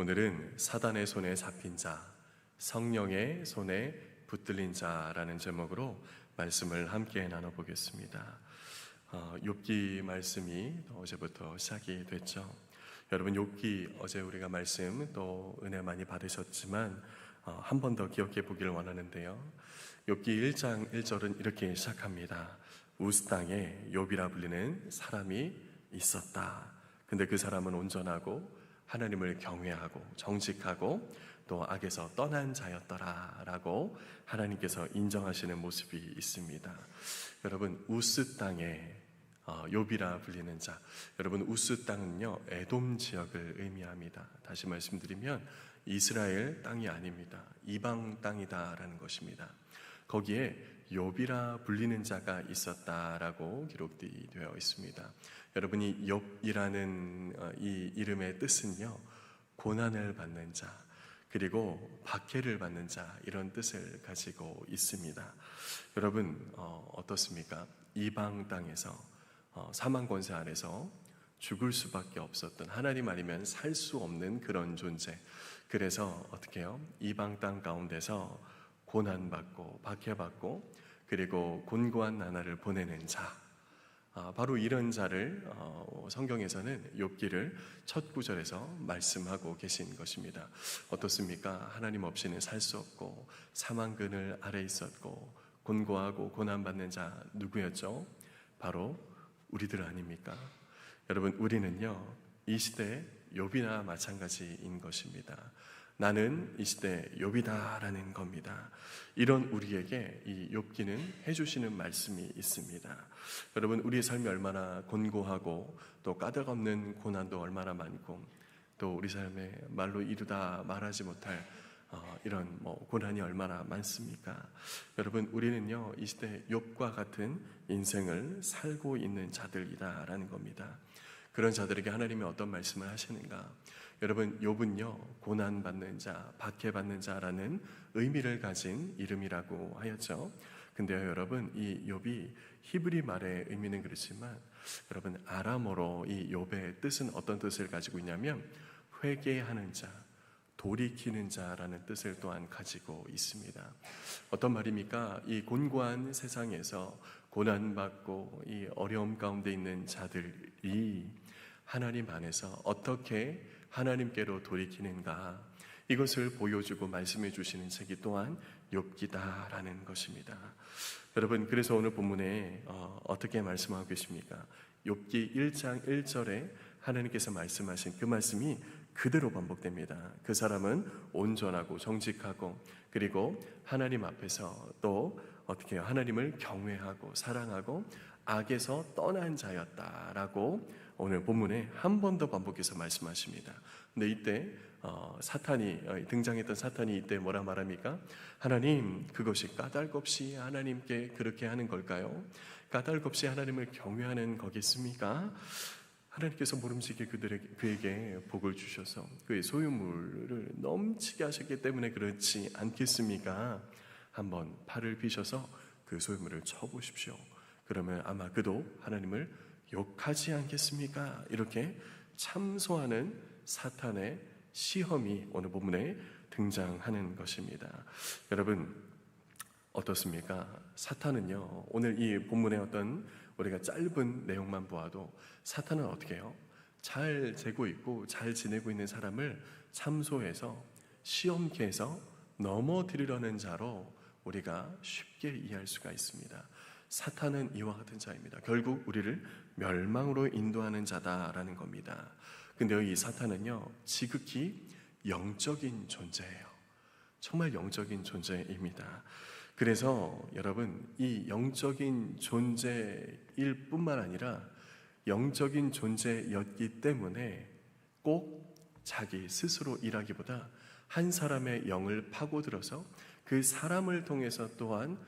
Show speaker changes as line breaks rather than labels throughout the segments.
오늘은 사단의 손에 잡힌 자, 성령의 손에 붙들린 자라는 제목으로 말씀을 함께 나눠보겠습니다. 어, 욥기 말씀이 어제부터 시작이 됐죠. 여러분 욥기 어제 우리가 말씀 또 은혜 많이 받으셨지만 어, 한번 더 기억해 보기를 원하는데요. 욥기 1장 1절은 이렇게 시작합니다. 우스 땅에 욥이라 불리는 사람이 있었다. 근데 그 사람은 온전하고 하나님을 경외하고 정직하고 또 악에서 떠난 자였더라라고 하나님께서 인정하시는 모습이 있습니다. 여러분 우스 땅에 어, 욥이라 불리는 자. 여러분 우스 땅은요 에돔 지역을 의미합니다. 다시 말씀드리면 이스라엘 땅이 아닙니다. 이방 땅이다라는 것입니다. 거기에 욥이라 불리는 자가 있었다라고 기록되어 있습니다. 여러분이 욥이라는 어, 이 이름의 뜻은요 고난을 받는 자 그리고 박해를 받는 자 이런 뜻을 가지고 있습니다. 여러분 어, 어떻습니까? 이방 땅에서 어, 사망 권세 아래서 죽을 수밖에 없었던 하나님 아니면 살 수 없는 그런 존재. 그래서 어떻게 해요? 이방 땅 가운데서 고난받고 박해받고 그리고 곤고한 나날을 보내는 자. 아, 바로 이런 자를 어, 성경에서는 욥기를 첫 구절에서 말씀하고 계신 것입니다. 어떻습니까? 하나님 없이는 살 수 없고 사망 그늘 아래 있었고 곤고하고 고난 받는 자 누구였죠? 바로 우리들 아닙니까? 여러분 우리는요 이 시대 욥이나 마찬가지인 것입니다. 나는 이 시대 욥이다라는 겁니다. 이런 우리에게 이 욥기는 해주시는 말씀이 있습니다. 여러분 우리의 삶이 얼마나 곤고하고 또 까닭없는 고난도 얼마나 많고 또 우리 삶에 말로 이루다 말하지 못할 어, 이런 뭐 고난이 얼마나 많습니까? 여러분 우리는요 이 시대 욥과 같은 인생을 살고 있는 자들이다라는 겁니다. 그런 자들에게 하나님이 어떤 말씀을 하시는가? 여러분 욥은요 고난 받는 자, 박해 받는 자라는 의미를 가진 이름이라고 하였죠. 근데요 여러분 이 욥이 히브리 말의 의미는 그렇지만 여러분 아람어로 이 욥의 뜻은 어떤 뜻을 가지고 있냐면 회개하는 자, 돌이키는 자라는 뜻을 또한 가지고 있습니다. 어떤 말입니까? 이 곤고한 세상에서 고난받고 이 어려움 가운데 있는 자들이 하나님 안에서 어떻게 하나님께로 돌이키는가 이것을 보여주고 말씀해 주시는 책이 또한 욥기다라는 것입니다. 여러분 그래서 오늘 본문에 어, 떻게 말씀하고 계십니까? 욥기 1장 1절에 하나님께서 말씀하신 그 말씀이 그대로 반복됩니다. 그 사람은 온전하고 정직하고 그리고 하나님 앞에서 또 어떻게? 하나님을 경외하고 사랑하고 악에서 떠난 자였다라고 오늘 본문에 한 번 더 반복해서 말씀하십니다. 근데 이때 어, 사탄이 어, 등장했던 사탄이 이때 뭐라 말합니까? 하나님 그것이 까닭 없이 하나님께 그렇게 하는 걸까요? 까닭 없이 하나님을 경외하는 거겠습니까? 하나님께서 모름지게 그들에게 그에게 복을 주셔서 그의 소유물을 넘치게 하셨기 때문에 그렇지 않겠습니까? 한번 팔을 비셔서 그 소유물을 쳐보십시오. 그러면 아마 그도 하나님을 욕하지 않겠습니까? 이렇게 참소하는 사탄의 시험이 오늘 본문에 등장하는 것입니다. 여러분 어떻습니까? 사탄은요 오늘 이 본문의 어떤 우리가 짧은 내용만 보아도 사탄은 어떻게 해요? 잘 재고 있고 잘 지내고 있는 사람을 참소해서 시험케 해서 넘어뜨리려는 자로 우리가 쉽게 이해할 수가 있습니다. 사탄은 이와 같은 자입니다. 결국 우리를 멸망으로 인도하는 자다라는 겁니다. 근데 이 사탄은요, 지극히 영적인 존재예요. 정말 영적인 존재입니다. 그래서 여러분, 이 영적인 존재일 뿐만 아니라 영적인 존재였기 때문에 꼭 자기 스스로 일하기보다 한 사람의 영을 파고들어서 그 사람을 통해서 또한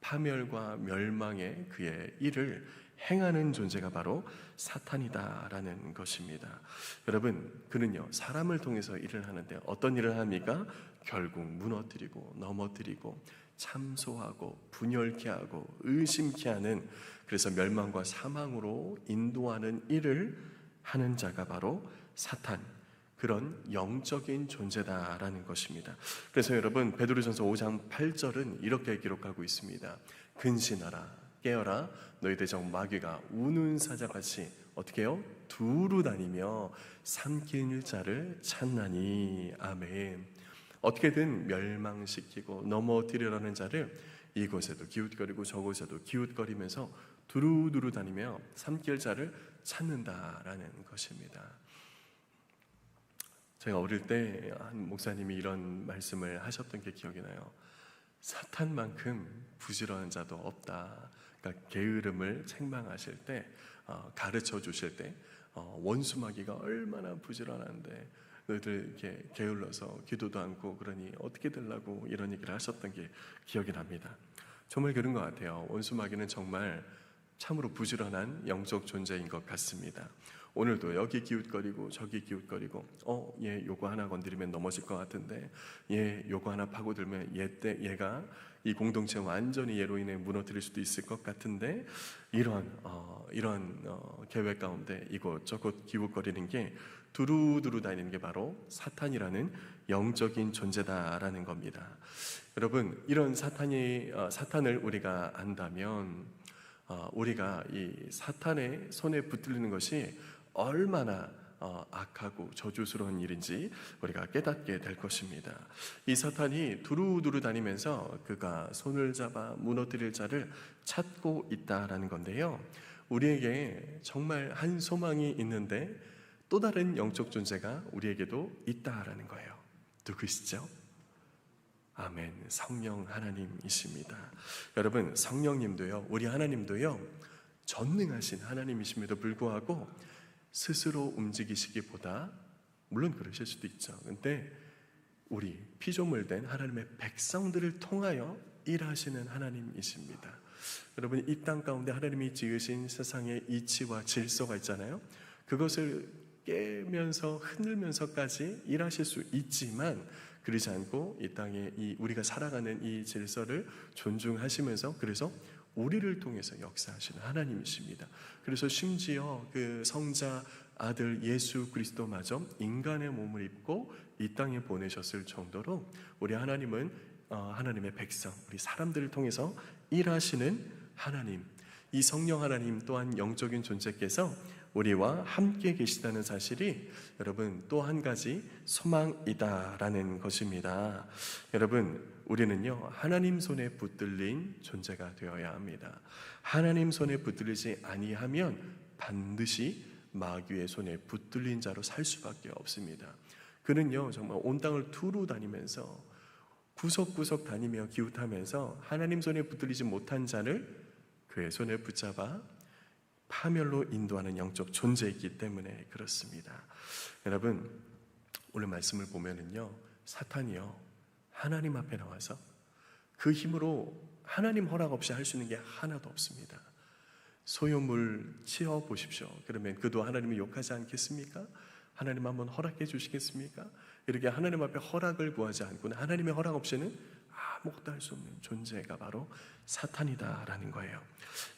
파멸과 멸망의 그의 일을 행하는 존재가 바로 사탄이다라는 것입니다. 여러분, 그는요, 사람을 통해서 일을 하는데 어떤 일을 합니까? 결국 무너뜨리고 넘어뜨리고 참소하고 분열케 하고 의심케 하는 그래서 멸망과 사망으로 인도하는 일을 하는 자가 바로 사탄. 그런 영적인 존재다라는 것입니다. 그래서 여러분 베드로전서 5장 8절은 이렇게 기록하고 있습니다. 근신하라 깨어라 너희 대적 마귀가 우는 사자같이 어떻게 해요? 두루 다니며 삼킬 자를 찾나니 아멘. 어떻게든 멸망시키고 넘어뜨리려는 자를 이곳에도 기웃거리고 저곳에도 기웃거리면서 두루두루 다니며 삼킬 자를 찾는다라는 것입니다. 제가 어릴 때 한 목사님이 이런 말씀을 하셨던 게 기억이 나요. 사탄만큼 부지런한 자도 없다. 그러니까 게으름을 책망하실 때 어, 가르쳐 주실 때 어, 원수마귀가 얼마나 부지런한데 너희들 이렇게 게을러서 기도도 않고 그러니 어떻게 되려고 이런 얘기를 하셨던 게 기억이 납니다. 정말 그런 것 같아요. 원수마귀는 정말 참으로 부지런한 영적 존재인 것 같습니다. 오늘도 여기 기웃거리고 저기 기웃거리고 어, 얘 요거 하나 건드리면 넘어질 것 같은데 얘 요거 하나 파고들면 얘 때 얘가 이 공동체 완전히 얘로 인해 무너뜨릴 수도 있을 것 같은데 이런 어, 이런 어, 계획 가운데 이곳저곳 기웃거리는 게 두루두루 다니는 게 바로 사탄이라는 영적인 존재다라는 겁니다. 여러분 이런 사탄이 어, 사탄을 우리가 안다면 어, 우리가 이 사탄의 손에 붙들리는 것이 얼마나 어, 악하고 저주스러운 일인지 우리가 깨닫게 될 것입니다. 이 사탄이 두루두루 다니면서 그가 손을 잡아 무너뜨릴 자를 찾고 있다라는 건데요. 우리에게 정말 한 소망이 있는데 또 다른 영적 존재가 우리에게도 있다라는 거예요. 누구시죠? 아멘. 성령 하나님이십니다. 여러분, 성령님도요, 우리 하나님도요, 전능하신 하나님이심에도 불구하고 스스로 움직이시기보다, 물론 그러실 수도 있죠. 근데 우리 피조물 된 하나님의 백성들을 통하여 일하시는 하나님이십니다. 여러분, 이 땅 가운데 하나님이 지으신 세상의 이치와 질서가 있잖아요. 그것을 깨면서 흔들면서까지 일하실 수 있지만, 그러지 않고 이 땅에 이 우리가 살아가는 이 질서를 존중하시면서 그래서 우리를 통해서 역사하시는 하나님이십니다. 그래서 심지어 그 성자 아들 예수 그리스도마저 인간의 몸을 입고 이 땅에 보내셨을 정도로 우리 하나님은 어, 하나님의 백성, 우리 사람들을 통해서 일하시는 하나님, 이 성령 하나님 또한 영적인 존재께서 우리와 함께 계시다는 사실이 여러분 또 한 가지 소망이다라는 것입니다. 여러분 우리는요 하나님 손에 붙들린 존재가 되어야 합니다. 하나님 손에 붙들리지 아니하면 반드시 마귀의 손에 붙들린 자로 살 수밖에 없습니다. 그는요 정말 온 땅을 두루 다니면서 구석구석 다니며 기웃하면서 하나님 손에 붙들리지 못한 자를 그의 손에 붙잡아 파멸로 인도하는 영적 존재이기 때문에 그렇습니다. 여러분 오늘 말씀을 보면은요 사탄이요 하나님 앞에 나와서 그 힘으로 하나님 허락 없이 할 수 있는 게 하나도 없습니다. 소유물 치어 보십시오. 그러면 그도 하나님을 욕하지 않겠습니까? 하나님 한번 허락해 주시겠습니까? 이렇게 하나님 앞에 허락을 구하지 않고는 하나님의 허락 없이는 아무것도 할 수 없는 존재가 바로 사탄이다라는 거예요.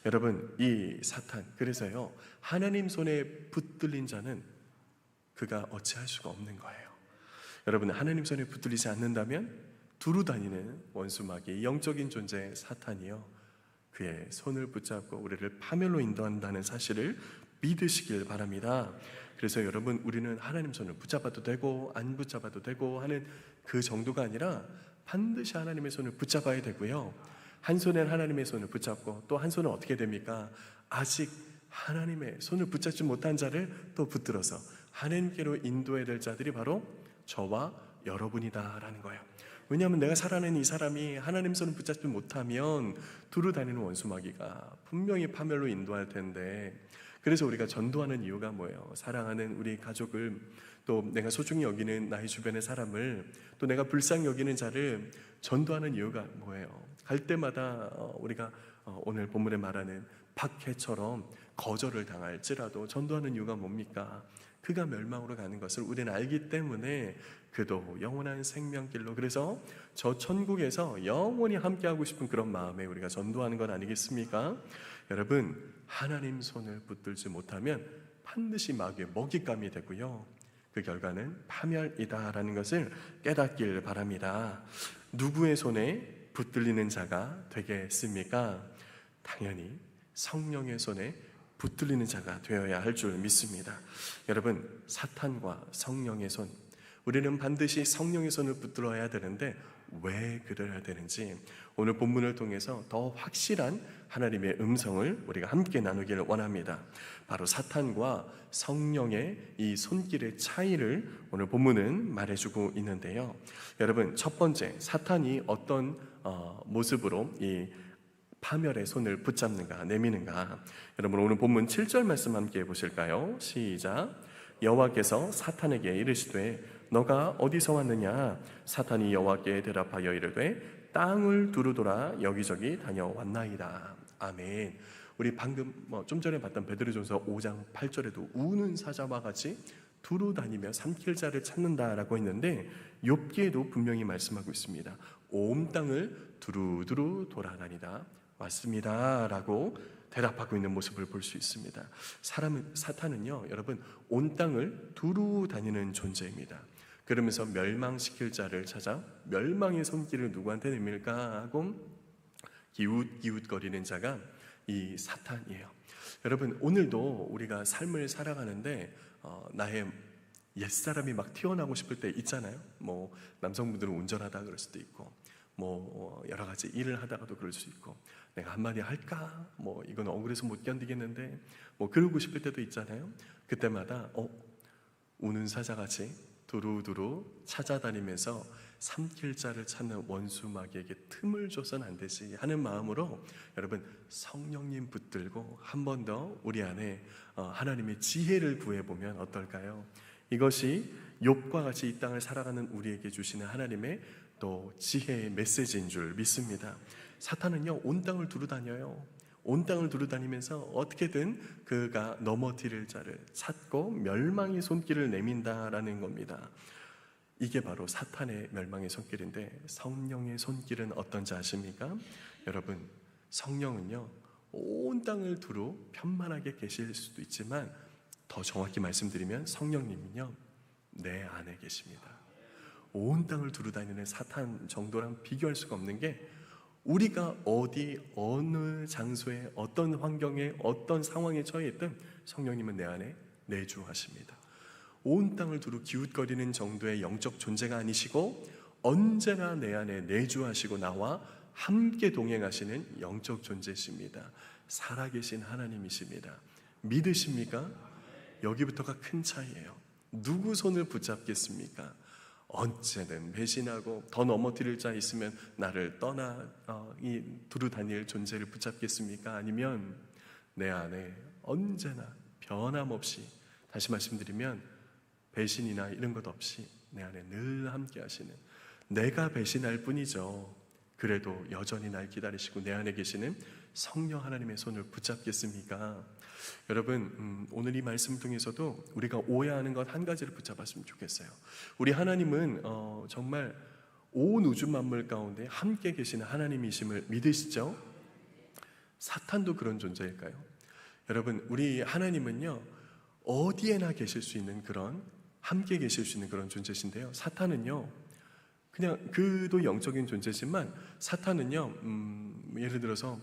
여러분, 이 사탄, 그래서요, 하나님 손에 붙들린 자는 그가 어찌할 수가 없는 거예요. 여러분, 하나님 손에 붙들리지 않는다면 두루 다니는 원수 마귀, 영적인 존재 사탄이요. 그의 손을 붙잡고 우리를 파멸로 인도한다는 사실을 믿으시길 바랍니다. 그래서 여러분, 우리는 하나님 손을 붙잡아도 되고, 안 붙잡아도 되고 하는 그 정도가 아니라 반드시 하나님의 손을 붙잡아야 되고요. 한 손엔 하나님의 손을 붙잡고 또 한 손은 어떻게 됩니까? 아직 하나님의 손을 붙잡지 못한 자를 또 붙들어서 하나님께로 인도해야 될 자들이 바로 저와 여러분이다라는 거예요. 왜냐하면 내가 살아낸 이 사람이 하나님 손을 붙잡지 못하면 두루 다니는 원수마귀가 분명히 파멸로 인도할 텐데 그래서 우리가 전도하는 이유가 뭐예요? 사랑하는 우리 가족을 또 내가 소중히 여기는 나의 주변의 사람을 또 내가 불쌍히 여기는 자를 전도하는 이유가 뭐예요? 갈 때마다 어, 우리가 어, 오늘 본문에 말하는 박해처럼 거절을 당할지라도 전도하는 이유가 뭡니까? 그가 멸망으로 가는 것을 우리는 알기 때문에 그도 영원한 생명길로 그래서 저 천국에서 영원히 함께하고 싶은 그런 마음에 우리가 전도하는 건 아니겠습니까? 여러분 하나님 손을 붙들지 못하면 반드시 마귀의 먹잇감이 되고요. 그 결과는 파멸이다라는 것을 깨닫길 바랍니다. 누구의 손에 붙들리는 자가 되겠습니까? 당연히 성령의 손에 붙들리는 자가 되어야 할 줄 믿습니다. 여러분, 사탄과 성령의 손, 우리는 반드시 성령의 손을 붙들어야 되는데 왜 그래야 되는지 오늘 본문을 통해서 더 확실한 하나님의 음성을 우리가 함께 나누기를 원합니다. 바로 사탄과 성령의 이 손길의 차이를 오늘 본문은 말해주고 있는데요. 여러분, 첫 번째, 사탄이 어떤 어, 모습으로 이 파멸의 손을 붙잡는가, 내미는가. 여러분, 오늘 본문 7절 말씀 함께 보실까요? 시작. 여호와께서 사탄에게 이르시되 너가 어디서 왔느냐? 사탄이 여호와께 대답하여 이르되 땅을 두루돌아 여기저기 다녀왔나이다. 아멘. 우리 방금 뭐 좀 전에 봤던 베드로전서 5장 8절에도 우는 사자와 같이 두루 다니며 삼킬 자를 찾는다라고 했는데 욥기에도 분명히 말씀하고 있습니다. 온 땅을 두루두루 돌아다니다 왔습니다라고 대답하고 있는 모습을 볼 수 있습니다. 사람은 사탄은요, 여러분 온 땅을 두루 다니는 존재입니다. 그러면서 멸망시킬 자를 찾아 멸망의 손길을 누구한테 내밀까 하고 기웃기웃거리는 자가 이 사탄이에요. 여러분 오늘도 우리가 삶을 살아가는데 어, 나의 옛 사람이 막 튀어나오고 싶을 때 있잖아요. 뭐 남성분들은 운전하다 그럴 수도 있고 뭐 어, 여러 가지 일을 하다가도 그럴 수 있고 내가 한마디 할까? 뭐 이건 억울해서 못 견디겠는데 뭐 그러고 싶을 때도 있잖아요. 그때마다 어 우는 사자같이 두루두루 찾아다니면서 삼킬 자를 찾는 원수 마귀에게 틈을 줘선 안 되지 하는 마음으로 여러분 성령님 붙들고 한 번 더 우리 안에 어, 하나님의 지혜를 구해 보면 어떨까요? 이것이 욥과 같이 이 땅을 살아가는 우리에게 주시는 하나님의 또 지혜의 메시지인 줄 믿습니다. 사탄은요 온 땅을 두루 다녀요. 온 땅을 두루 다니면서 어떻게든 그가 넘어뜨릴 자를 찾고 멸망의 손길을 내민다라는 겁니다. 이게 바로 사탄의 멸망의 손길인데 성령의 손길은 어떤지 아십니까? 여러분, 성령은요, 온 땅을 두루 편만하게 계실 수도 있지만 더 정확히 말씀드리면 성령님은요, 내 안에 계십니다. 온 땅을 두루 다니는 사탄 정도랑 비교할 수가 없는 게 우리가 어디 어느 장소에 어떤 환경에 어떤 상황에 처해 있든 성령님은 내 안에 내주하십니다. 온 땅을 두루 기웃거리는 정도의 영적 존재가 아니시고 언제나 내 안에 내주하시고 나와 함께 동행하시는 영적 존재십니다. 살아계신 하나님이십니다. 믿으십니까? 여기부터가 큰 차이예요. 누구 손을 붙잡겠습니까? 언제든 배신하고 더 넘어뜨릴 자 있으면 나를 떠나 어, 이 두루 다닐 존재를 붙잡겠습니까? 아니면 내 안에 언제나 변함없이 다시 말씀드리면 배신이나 이런 것 없이 내 안에 늘 함께 하시는 내가 배신할 뿐이죠. 그래도 여전히 날 기다리시고 내 안에 계시는 성령 하나님의 손을 붙잡겠습니까? 여러분 음, 오늘 이 말씀 통해서도 우리가 오해하는 것 한 가지를 붙잡았으면 좋겠어요. 우리 하나님은 어, 정말 온 우주 만물 가운데 함께 계시는 하나님이심을 믿으시죠? 사탄도 그런 존재일까요? 여러분 우리 하나님은요 어디에나 계실 수 있는 그런 함께 계실 수 있는 그런 존재신데요. 사탄은요 그냥 그도 영적인 존재지만 사탄은요 음, 예를 들어서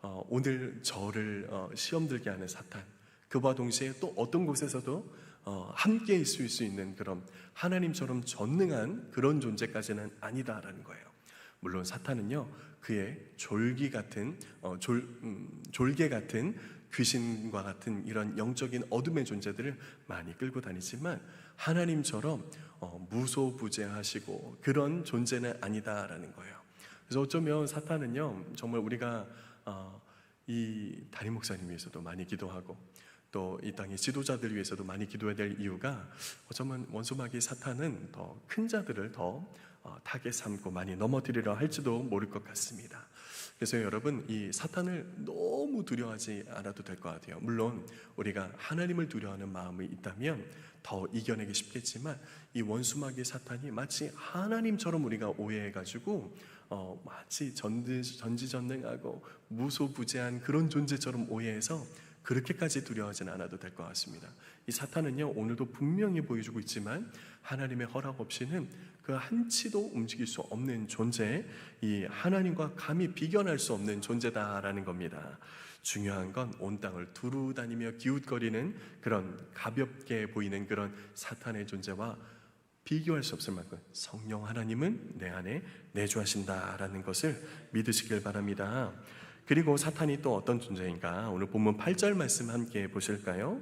어, 오늘 저를 어, 시험 들게 하는 사탄 그와 동시에 또 어떤 곳에서도 어, 함께 있을 수 있는 그런 하나님처럼 전능한 그런 존재까지는 아니다라는 거예요. 물론 사탄은요 그의 졸기 같은 어, 졸 음, 졸개 같은 귀신과 같은 이런 영적인 어둠의 존재들을 많이 끌고 다니지만 하나님처럼 어, 무소부재하시고 그런 존재는 아니다라는 거예요. 그래서 어쩌면 사탄은요 정말 우리가 어, 이 담임 목사님 위해서도 많이 기도하고 또 이 땅의 지도자들 위해서도 많이 기도해야 될 이유가 어쩌면 원수마귀 사탄은 더 큰 자들을 더 어, 타겟 삼고 많이 넘어뜨리려 할지도 모를 것 같습니다. 그래서 여러분 이 사탄을 너무 두려워하지 않아도 될 것 같아요. 물론 우리가 하나님을 두려워하는 마음이 있다면 더 이겨내기 쉽겠지만 이 원수마귀 사탄이 마치 하나님처럼 우리가 오해해 가지고 어, 마치 전지, 전지전능하고 무소부재한 그런 존재처럼 오해해서 그렇게까지 두려워하지는 않아도 될 것 같습니다. 이 사탄은요 오늘도 분명히 보여주고 있지만 하나님의 허락 없이는 그 한치도 움직일 수 없는 존재, 이 하나님과 감히 비견할 수 없는 존재다라는 겁니다. 중요한 건 온 땅을 두루 다니며 기웃거리는 그런 가볍게 보이는 그런 사탄의 존재와 비교할 수 없을 만큼 성령 하나님은 내 안에 내주하신다라는 것을 믿으시길 바랍니다. 그리고 사탄이 또 어떤 존재인가? 오늘 본문 8절 말씀 함께 보실까요?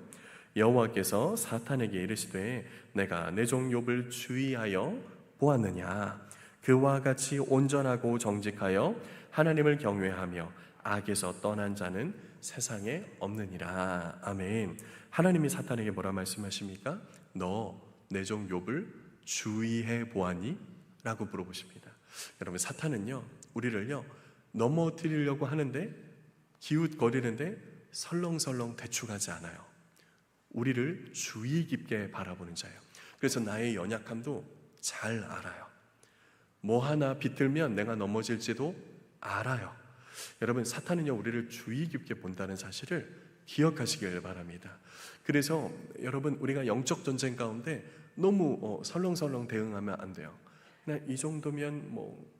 여호와께서 사탄에게 이르시되 내가 내 종 욥을 주의하여 보았느냐 그와 같이 온전하고 정직하여 하나님을 경외하며 악에서 떠난 자는 세상에 없느니라 아멘 하나님이 사탄에게 뭐라 말씀하십니까? 너 내 종 욥을 주의해 보았니? 라고 물어보십니다 여러분 사탄은요 우리를요 넘어뜨리려고 하는데 기웃거리는데 설렁설렁 대충하지 않아요 우리를 주의 깊게 바라보는 자예요. 그래서 나의 연약함도 잘 알아요. 뭐 하나 비틀면 내가 넘어질지도 알아요. 여러분, 사탄은요, 우리를 주의 깊게 본다는 사실을 기억하시길 바랍니다. 그래서 여러분, 우리가 영적 전쟁 가운데 너무 어, 설렁설렁 대응하면 안 돼요. 그냥 이 정도면 뭐,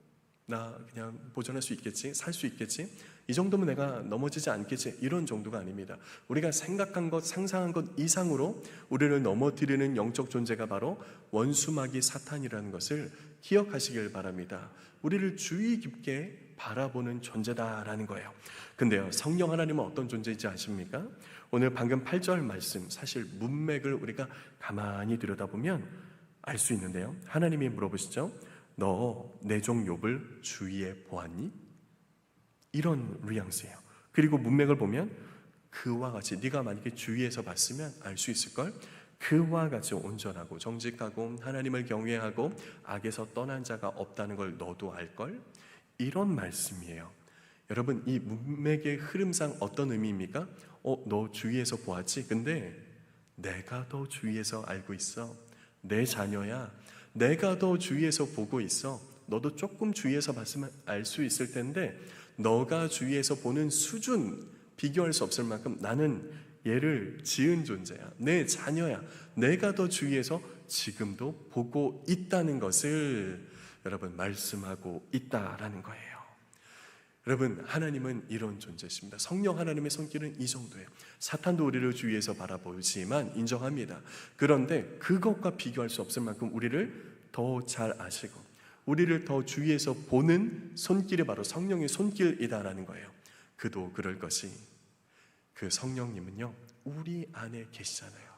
나 그냥 보존할 수 있겠지, 살 수 있겠지, 이 정도면 내가 넘어지지 않겠지, 이런 정도가 아닙니다. 우리가 생각한 것, 상상한 것 이상으로 우리를 넘어뜨리는 영적 존재가 바로 원수마귀 사탄이라는 것을 기억하시길 바랍니다. 우리를 주의 깊게 바라보는 존재다라는 거예요. 근데요, 성령 하나님은 어떤 존재인지 아십니까? 오늘 방금 8절 말씀, 사실 문맥을 우리가 가만히 들여다보면 알 수 있는데요. 하나님이 물어보시죠. 너 내 종 욥을 주위에 보았니? 이런 뉘앙스예요. 그리고 문맥을 보면 그와 같이 네가 만약에 주위에서 봤으면 알 수 있을 걸. 그와 같이 온전하고 정직하고 하나님을 경외하고 악에서 떠난 자가 없다는 걸 너도 알 걸. 이런 말씀이에요. 여러분 이 문맥의 흐름상 어떤 의미입니까? 어, 너 주위에서 보았지? 근데 내가 더 주위에서 알고 있어. 내 자녀야. 내가 더 주위에서 보고 있어. 너도 조금 주위에서 봤으면 알 수 있을 텐데 너가 주위에서 보는 수준 비교할 수 없을 만큼 나는 얘를 지은 존재야. 내 자녀야. 내가 더 주위에서 지금도 보고 있다는 것을 여러분 말씀하고 있다라는 거예요. 여러분 하나님은 이런 존재십니다. 성령 하나님의 손길은 이 정도예요. 사탄도 우리를 주위에서 바라보지만 인정합니다. 그런데 그것과 비교할 수 없을 만큼 우리를 더 잘 아시고 우리를 더 주위에서 보는 손길이 바로 성령의 손길이다라는 거예요. 그도 그럴 것이 그 성령님은요 우리 안에 계시잖아요.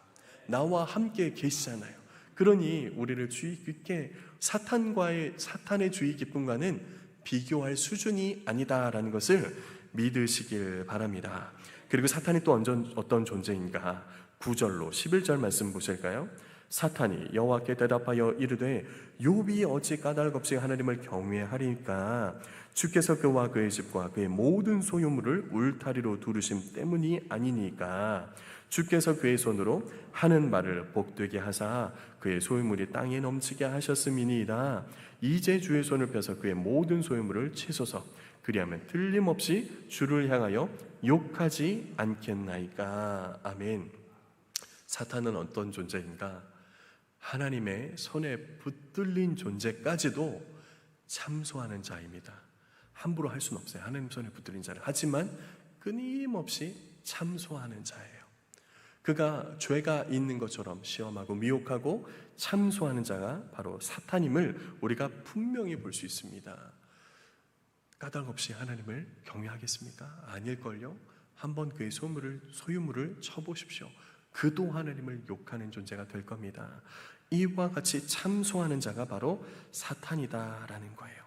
나와 함께 계시잖아요. 그러니 우리를 주의 깊게 사탄과의 사탄의 주의 깊음과는 비교할 수준이 아니다라는 것을 믿으시길 바랍니다. 그리고 사탄이 또 어떤 존재인가? 9절로 11절 말씀 보실까요? 사탄이 여호와께 대답하여 이르되 욥이 어찌 까닭없이 하나님을 경외하리까? 주께서 그와 그의 집과 그의 모든 소유물을 울타리로 두르심 때문이 아니니까? 주께서 그의 손으로 하는 말을 복되게 하사 그의 소유물이 땅에 넘치게 하셨음이니이다. 이제 주의 손을 펴서 그의 모든 소유물을 치소서. 그리하면 틀림없이 주를 향하여 욕하지 않겠나이까? 아멘. 사탄은 어떤 존재인가 하나님의 손에 붙들린 존재까지도 참소하는 자입니다. 함부로 할 수는 없어요. 하나님 손에 붙들린 자를. 하지만 끊임없이 참소하는 자예요. 그가 죄가 있는 것처럼 시험하고 미혹하고 참소하는 자가 바로 사탄임을 우리가 분명히 볼 수 있습니다. 까닭 없이 하나님을 경외하겠습니까? 아닐걸요? 한번 그의 소유물을, 소유물을 쳐보십시오. 그도 하나님을 욕하는 존재가 될 겁니다. 이와 같이 참소하는 자가 바로 사탄이다라는 거예요.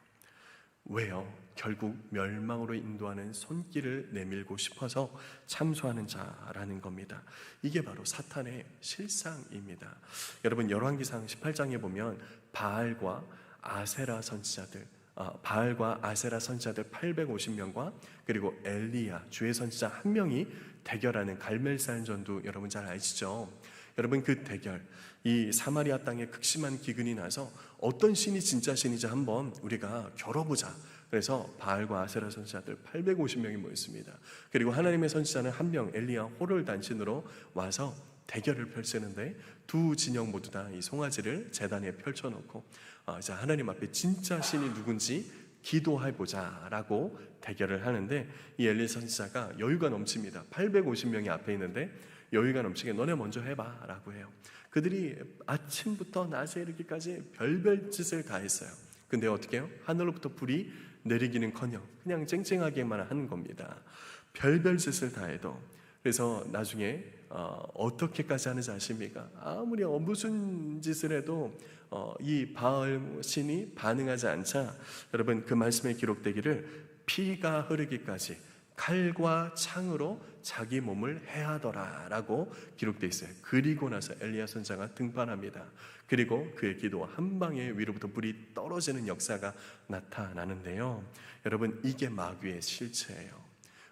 왜요? 결국 멸망으로 인도하는 손길을 내밀고 싶어서 참소하는 자라는 겁니다. 이게 바로 사탄의 실상입니다. 여러분 열왕기상 18장에 보면 바알과 아세라 선지자들 아, 바알과 아세라 선지자들 850명과 그리고 엘리야 주의 선지자 한 명이 대결하는 갈멜산 전도 여러분 잘 아시죠? 여러분 그 대결 이 사마리아 땅에 극심한 기근이 나서 어떤 신이 진짜 신이지 한번 우리가 겨뤄보자 그래서 바알과 아세라 선지자들 850명이 모였습니다. 그리고 하나님의 선지자는 한 명 엘리야 호를 단신으로 와서 대결을 펼치는데 두 진영 모두 다 이 송아지를 재단에 펼쳐놓고 어, 자 하나님 앞에 진짜 신이 누군지 기도해 보자 라고 대결을 하는데 이 엘리 선지자가 여유가 넘칩니다. 850명이 앞에 있는데 여유가 넘치게 너네 먼저 해봐 라고 해요. 그들이 아침부터 낮에 이르기까지 별별 짓을 다 했어요. 근데 어떻게 해요? 하늘로부터 불이 내리기는 커녕 그냥 쨍쨍하게만 하는 겁니다. 별별 짓을 다 해도 그래서 나중에 어, 어떻게까지 하는지 아십니까? 아무리 어, 무슨 짓을 해도 어, 이 바알 신이 반응하지 않자 여러분 그 말씀에 기록되기를 피가 흐르기까지 칼과 창으로 자기 몸을 해하더라라고 기록되어 있어요. 그리고 나서 엘리야 선자가 등판합니다. 그리고 그의 기도 한 방에 위로부터 불이 떨어지는 역사가 나타나는데요. 여러분 이게 마귀의 실체예요.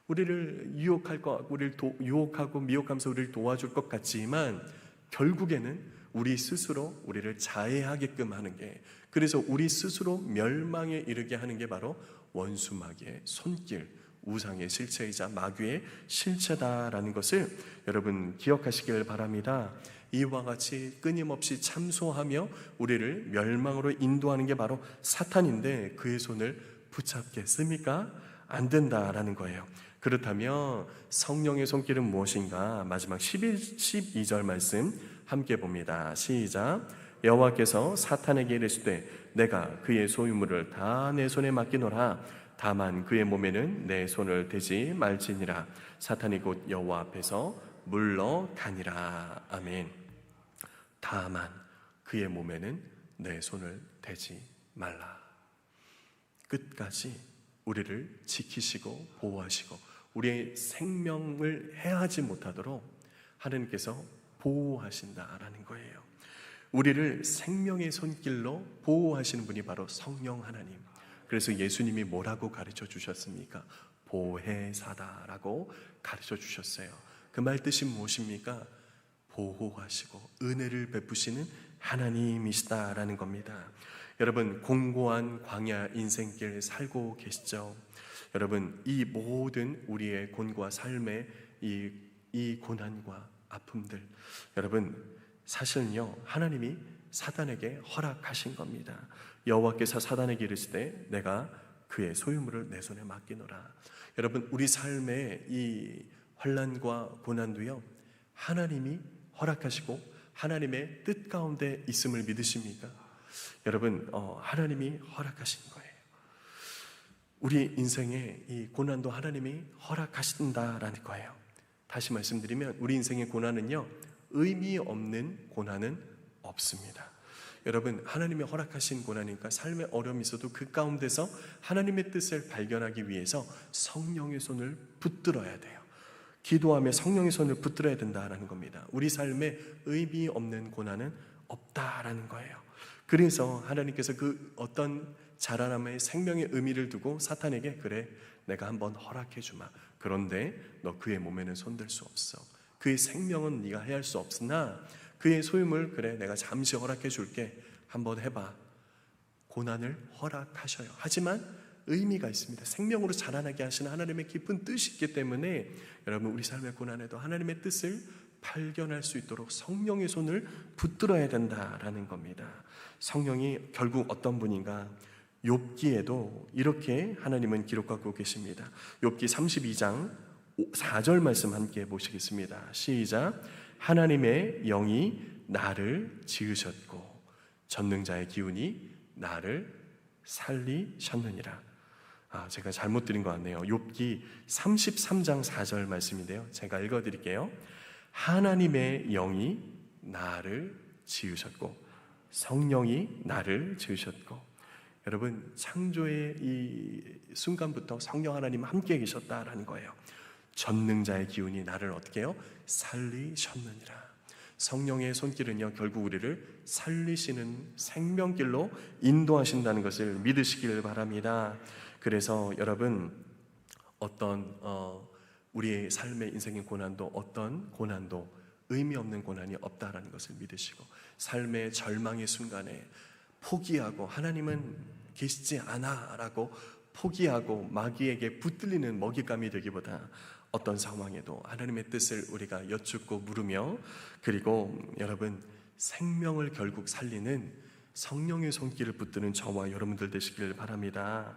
우리를 유혹할 것, 우리를 도, 유혹하고 미혹하면서 우리를 도와줄 것 같지만 결국에는 우리 스스로 우리를 자해하게끔 하는 게 그래서 우리 스스로 멸망에 이르게 하는 게 바로 원수 마귀의 손길, 우상의 실체이자 마귀의 실체다라는 것을 여러분 기억하시길 바랍니다. 이와 같이 끊임없이 참소하며 우리를 멸망으로 인도하는 게 바로 사탄인데 그의 손을 붙잡겠습니까? 안 된다라는 거예요. 그렇다면 성령의 손길은 무엇인가? 마지막 11, 12절 말씀 함께 봅니다. 시작. 여호와께서 사탄에게 이르시되 내가 그의 소유물을 다 내 손에 맡기노라. 다만 그의 몸에는 내 손을 대지 말지니라. 사탄이 곧 여호와 앞에서 물러가니라. 아멘. 다만 그의 몸에는 내 손을 대지 말라. 끝까지 우리를 지키시고 보호하시고 우리의 생명을 해하지 못하도록 하나님께서 보호하신다라는 거예요. 우리를 생명의 손길로 보호하시는 분이 바로 성령 하나님. 그래서 예수님이 뭐라고 가르쳐 주셨습니까? 보혜사다라고 가르쳐 주셨어요. 그 말 뜻이 무엇입니까? 보호하시고 은혜를 베푸시는 하나님이시다라는 겁니다. 여러분 공고한 광야 인생길 살고 계시죠? 여러분 이 모든 우리의 곤과 삶의 이, 이 고난과 아픔들 여러분 사실은요 하나님이 사단에게 허락하신 겁니다. 여호와께서 사단에게 이르시되 내가 그의 소유물을 내 손에 맡기노라. 여러분 우리 삶의 이 환란과 고난도요 하나님이 허락하시고 하나님의 뜻 가운데 있음을 믿으십니까? 여러분 어, 하나님이 허락하신 거예요. 우리 인생의 이 고난도 하나님이 허락하신다라는 거예요. 다시 말씀드리면 우리 인생의 고난은요 의미 없는 고난은 없습니다. 여러분 하나님이 허락하신 고난이니까 삶의 어려움이 있어도 그 가운데서 하나님의 뜻을 발견하기 위해서 성령의 손을 붙들어야 돼요. 기도하며 성령의 손을 붙들어야 된다라는 겁니다. 우리 삶에 의미 없는 고난은 없다라는 거예요. 그래서 하나님께서 그 어떤 자라남의 생명의 의미를 두고 사탄에게 그래 내가 한번 허락해 주마. 그런데 너 그의 몸에는 손댈 수 없어. 그의 생명은 네가 해할 수 없으나 그의 소유물 그래 내가 잠시 허락해 줄게. 한번 해봐. 고난을 허락하셔요. 하지만 의미가 있습니다. 생명으로 자라나게 하시는 하나님의 깊은 뜻이 있기 때문에 여러분 우리 삶의 고난에도 하나님의 뜻을 발견할 수 있도록 성령의 손을 붙들어야 된다라는 겁니다. 성령이 결국 어떤 분인가? 욥기에도 이렇게 하나님은 기록하고 계십니다. 욥기 32장 4절 말씀 함께 보시겠습니다. 시작. 하나님의 영이 나를 지으셨고 전능자의 기운이 나를 살리셨느니라. 아, 제가 잘못 드린 것 같네요. 욥기 33장 4절 말씀인데요. 제가 읽어 드릴게요. 하나님의 영이 나를 지으셨고 성령이 나를 지으셨고 여러분 창조의 이 순간부터 성령 하나님 함께 계셨다라는 거예요. 전능자의 기운이 나를 어떻게 해요? 살리셨느니라. 성령의 손길은요 결국 우리를 살리시는 생명길로 인도하신다는 것을 믿으시길 바랍니다. 그래서 여러분 어떤 어, 우리의 삶의 인생의 고난도 어떤 고난도 의미 없는 고난이 없다라는 것을 믿으시고 삶의 절망의 순간에 포기하고 하나님은 계시지 않아라고 포기하고 마귀에게 붙들리는 먹잇감이 되기보다 어떤 상황에도 하나님의 뜻을 우리가 여쭙고 물으며 그리고 여러분 생명을 결국 살리는 성령의 손길을 붙드는 저와 여러분들 되시길 바랍니다.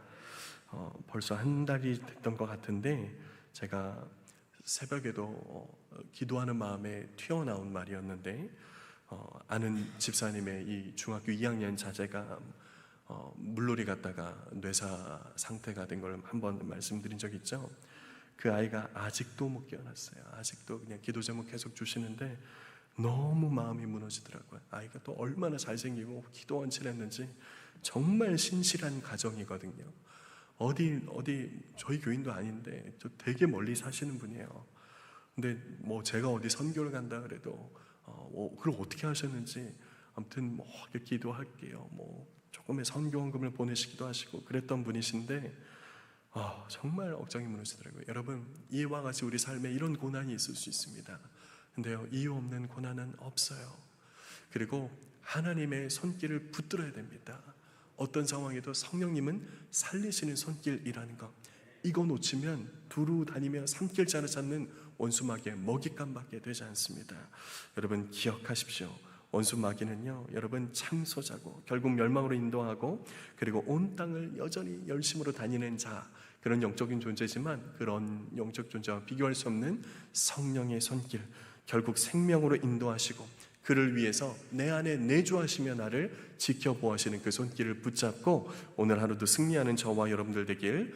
어, 벌써 한 달이 됐던 것 같은데 제가 새벽에도 어, 기도하는 마음에 튀어나온 말이었는데 어, 아는 집사님의 이 중학교 2학년 자제가 어, 물놀이 갔다가 뇌사 상태가 된 걸 한 번 말씀드린 적 있죠. 그 아이가 아직도 못 깨어났어요. 아직도 그냥 기도 제목 계속 주시는데 너무 마음이 무너지더라고요. 아이가 또 얼마나 잘생기고 기도 원칠했는지 정말 신실한 가정이거든요. 어디 어디 저희 교인도 아닌데 저 되게 멀리 사시는 분이에요. 근데 뭐 제가 어디 선교를 간다 그래도 어, 뭐 그걸 어떻게 하셨는지 아무튼 뭐 기도할게요. 뭐 조금의 선교원금을 보내시기도 하시고 그랬던 분이신데 아, 정말 억장이 무너지더라고요. 여러분 이와 같이 우리 삶에 이런 고난이 있을 수 있습니다. 근데요 이유 없는 고난은 없어요. 그리고 하나님의 손길을 붙들어야 됩니다. 어떤 상황에도 성령님은 살리시는 손길이라는 것. 이거 놓치면 두루 다니며 산길자를 찾는 원수마귀의 먹잇감 받게 되지 않습니다. 여러분 기억하십시오. 원수마귀는요, 여러분 창소자고 결국 멸망으로 인도하고 그리고 온 땅을 여전히 열심으로 다니는 자 그런 영적인 존재지만 그런 영적 존재와 비교할 수 없는 성령의 손길 결국 생명으로 인도하시고 그를 위해서 내 안에 내주하시며 나를 지켜보시는 그 손길을 붙잡고 오늘 하루도 승리하는 저와 여러분들 되길